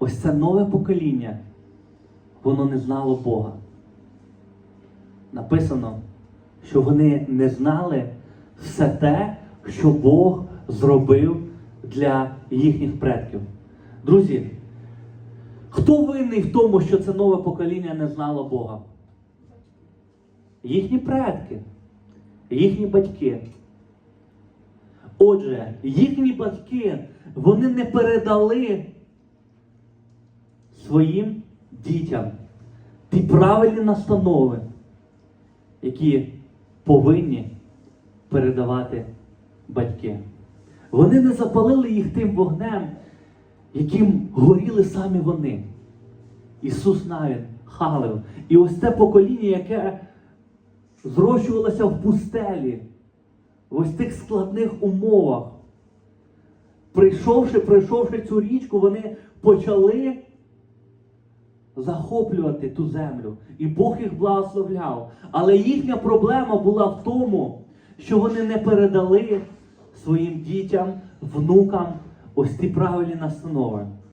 ось це нове покоління, воно не знало Бога. Написано, що вони не знали все те, що Бог зробив для їхніх предків. Друзі, хто винний в тому, що це нове покоління не знало Бога? Їхні предки, їхні батьки. Отже, їхні батьки, вони не передали своїм дітям ті правильні настанови, які повинні передавати батьки. Вони не запалили їх тим вогнем, яким горіли самі вони. Ісус навіть халив. І ось те покоління, яке зрощувалося в пустелі, в ось тих складних умовах. Прийшовши, пройшовши цю річку, вони почали захоплювати ту землю. І Бог їх благословляв. Але їхня проблема була в тому, що вони не передали своїм дітям, внукам ось ті правильні настанови.